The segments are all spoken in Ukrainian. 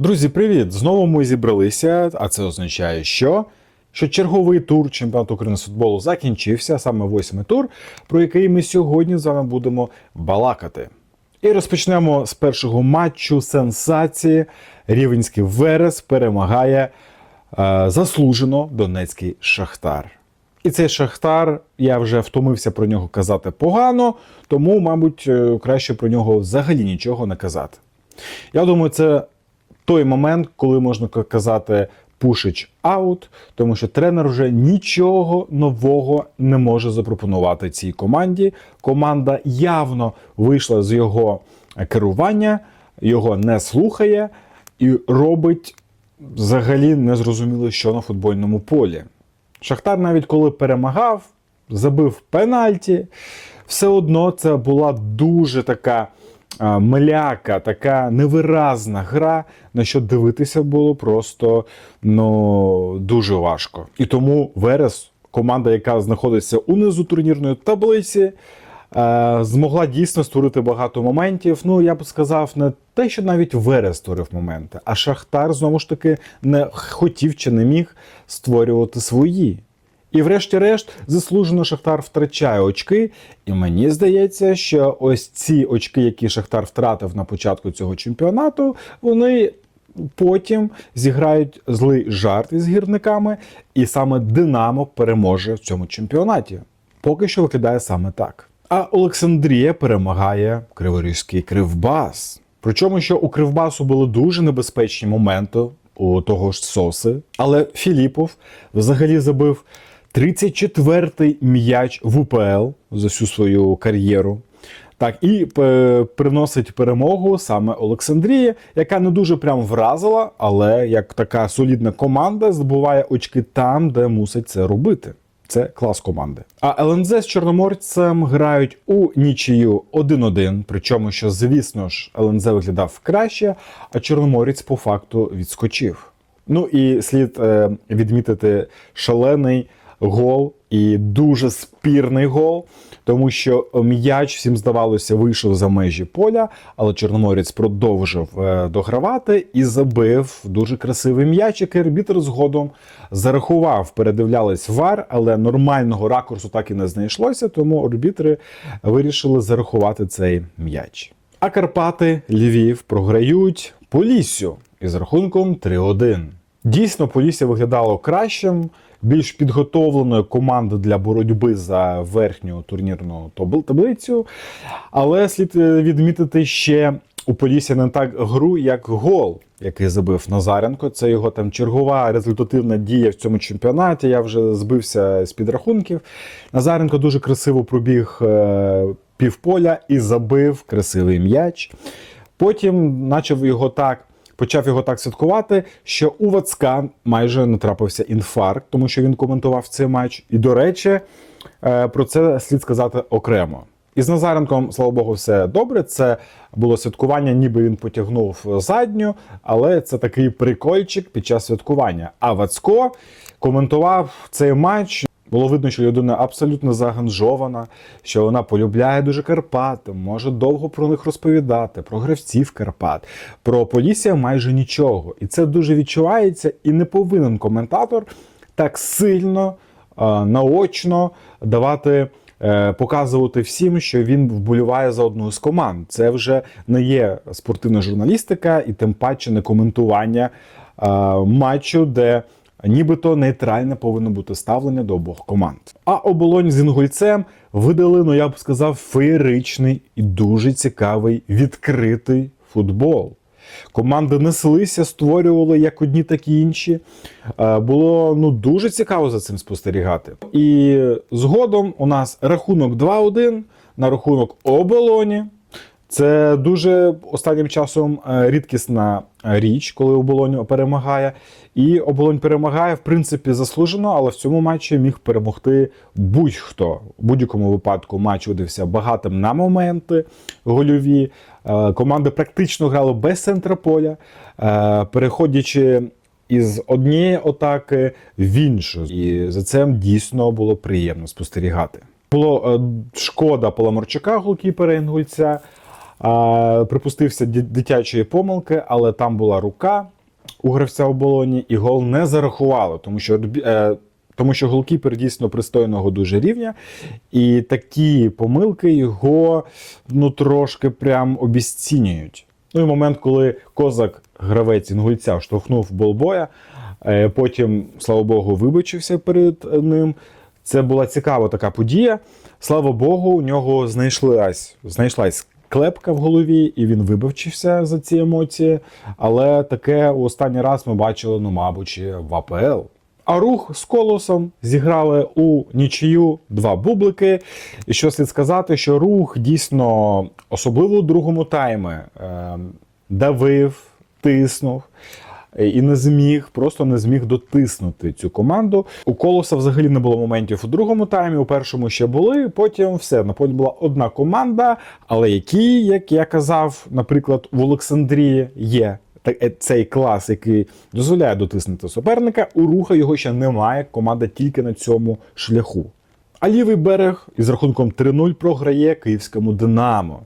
Друзі, привіт! Знову ми зібралися, а це означає, що? Що черговий тур чемпіонату України з футболу закінчився, саме восьмий тур, про який ми сьогодні з вами будемо балакати. І розпочнемо з першого матчу сенсації. Рівенський Верес перемагає е, заслужено Донецький Шахтар. І цей Шахтар, я вже втомився про нього казати погано, тому, мабуть, е, краще про нього взагалі нічого не казати. Я думаю, це той момент, коли можна казати пушич аут, тому що тренер вже нічого нового не може запропонувати цій команді. Команда явно вийшла з його керування, його не слухає і робить взагалі незрозуміло, що на футбольному полі. Шахтар, навіть коли перемагав, забив пенальті, все одно це була дуже така мляка, така невиразна гра, на що дивитися було просто ну, дуже важко. І тому Верес, команда, яка знаходиться унизу турнірної таблиці, е, змогла дійсно створити багато моментів. Ну, я б сказав, не те, що навіть Верес створив моменти, а Шахтар знову ж таки не хотів чи не міг створювати свої. І врешті-решт, заслужено Шахтар втрачає очки. І мені здається, що ось ці очки, які Шахтар втратив на початку цього чемпіонату, вони потім зіграють злий жарт із гірниками, і саме Динамо переможе в цьому чемпіонаті. Поки що виглядає саме так. А Олександрія перемагає Криворізький Кривбас. Причому, що у Кривбасу були дуже небезпечні моменти у того ж Соси, але Філіпов взагалі забив 34-й м'яч в УПЛ за всю свою кар'єру. Так, і е, приносить перемогу саме Олександрія, яка не дуже прям вразила, але як така солідна команда здобуває очки там, де мусить це робити. Це клас команди. А ЛНЗ з Чорноморцем грають у нічию 1-1. Причому, що, звісно ж, ЛНЗ виглядав краще, а Чорноморець по факту відскочив. Ну і слід е, відмітити шалений гол і дуже спірний гол, тому що м'яч всім здавалося вийшов за межі поля, але Чорноморець продовжив е, догравати і забив дуже красивий м'яч, який арбітр згодом зарахував. Передивлялись вар, але нормального ракурсу так і не знайшлося, тому арбітри вирішили зарахувати цей м'яч. А Карпати Львів програють Поліссю із рахунком 3-1. Дійсно, Полісся виглядало кращим, більш підготовленою командою для боротьби за верхню турнірну таблицю. Але слід е, відмітити ще у Полісся не так гру, як гол, який забив Назаренко. Це його там чергова результативна дія в цьому чемпіонаті. Я вже збився з підрахунків. Назаренко дуже красиво пробіг е, півполя і забив красивий м'яч. Потім почав його так. Почав його так святкувати, що у Вацка майже не трапився інфаркт, тому що він коментував цей матч. І, до речі, е, про це слід сказати окремо. Із Назаренком, слава Богу, все добре. Це було святкування, ніби він потягнув задню, але це такий прикольчик під час святкування. А Вацко коментував цей матч. Було видно, що людина абсолютно заганжована, що вона полюбляє дуже Карпати, може довго про них розповідати, про гравців Карпат, про Полісся майже нічого. І це дуже відчувається, і не повинен коментатор так сильно, е, наочно давати. е, Показувати всім, що він вболіває за одну з команд. Це вже не є спортивна журналістика і тим паче не коментування е, матчу, де нібито нейтральне повинно бути ставлення до обох команд. А оболонь з інгульцем видали, ну я б сказав, феєричний і дуже цікавий відкритий футбол. Команди неслися, створювали як одні, так і інші. Е, Було ну дуже цікаво за цим спостерігати. І згодом у нас рахунок 2-1 на рахунок оболоні. Це дуже останнім часом е, рідкісна е, річ, коли оболонь перемагає. І оболонь перемагає, в принципі, заслужено, але в цьому матчі міг перемогти будь-хто. У будь-якому випадку матч видався багатим на моменти гольові. Е, Команди практично грали без центра поля, переходячи із однієї атаки в іншу. І за це дійсно було приємно спостерігати. Було шкода Паламарчука, голкіпера інгульця. Припустився дитячої помилки, але там була рука у гравця в болоні, і гол не зарахували, тому що е, тому що голкіпер дійсно пристойного дуже рівня, і такі помилки його ну трошки прям обіцінюють. Ну і момент, коли козак, гравець інгульця, штовхнув болбоя, е, потім, слава Богу, вибачився перед ним. Це була цікава така подія. Слава Богу, у нього знайшлась, знайшлась клепка в голові, і він вибачився за ці емоції. Але таке у останній раз ми бачили, ну, мабуть, в АПЛ. А рух з колосом зіграли у нічию два бублики. І що слід сказати, що рух дійсно, особливо у другому таймі, е, давив, тиснув. І не зміг, просто не зміг дотиснути цю команду. У колоса взагалі не було моментів у другому таймі, у першому ще були. Потім все на полі була одна команда, але які, як я казав, наприклад, в Олександрії є е, цей клас, який дозволяє дотиснути суперника. У руха його ще немає. Команда тільки на цьому шляху. А лівий берег із рахунком 3-0 програє київському Динамо.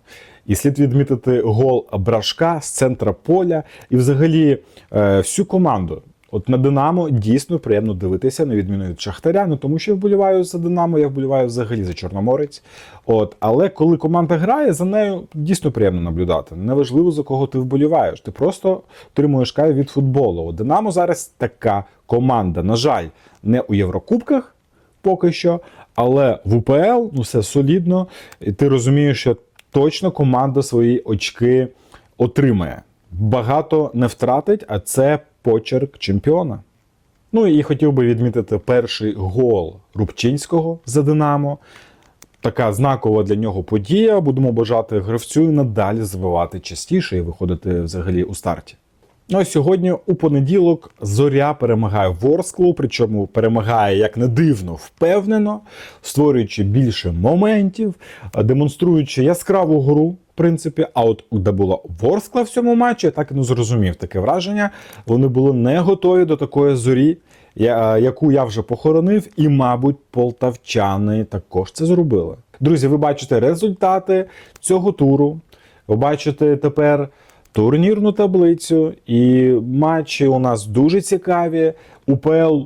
І слід відмітити гол Брашка з центра поля і взагалі е, всю команду. От на Динамо дійсно приємно дивитися, на відміну від Шахтаря, ну тому що я вболіваю за Динамо, я вболіваю взагалі за Чорноморець. От, але коли команда грає, за нею дійсно приємно наблюдати. Неважливо за кого ти вболіваєш. Ти просто отримуєш кайф від футболу. От Динамо зараз така команда. На жаль, не у Єврокубках поки що, але в УПЛ ну все солідно, і ти розумієш, що точно команда свої очки отримає. Багато не втратить, а це почерк чемпіона. Ну і хотів би відмітити перший гол Рубчинського за Динамо. Така знакова для нього подія. Будемо бажати гравцю і надалі звивати частіше і виходити взагалі у старті. Ну а сьогодні у понеділок зоря перемагає Ворсклу, причому перемагає як не дивно, впевнено, створюючи більше моментів, е, демонструючи яскраву гру, в принципі. А от де була Ворскла в цьому матчі, я так і не зрозумів таке враження. Вони були не готові до такої зорі, яку я вже похоронив, і, мабуть, полтавчани також це зробили. Друзі, ви бачите результати цього туру. Ви бачите тепер турнірну таблицю, і матчі у нас дуже цікаві. УПЛ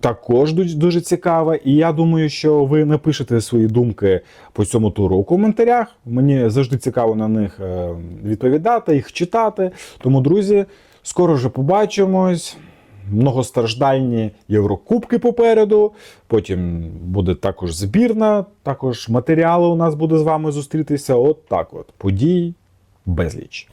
також дуже, цікава. І я думаю, що ви напишете свої думки по цьому туру у коментарях. Мені завжди цікаво на них е, відповідати, їх читати. Тому, друзі, скоро вже побачимось. Многостраждальні Єврокубки попереду. Потім буде також збірна, також матеріали у нас буде з вами зустрітися. От так от. Подій безліч.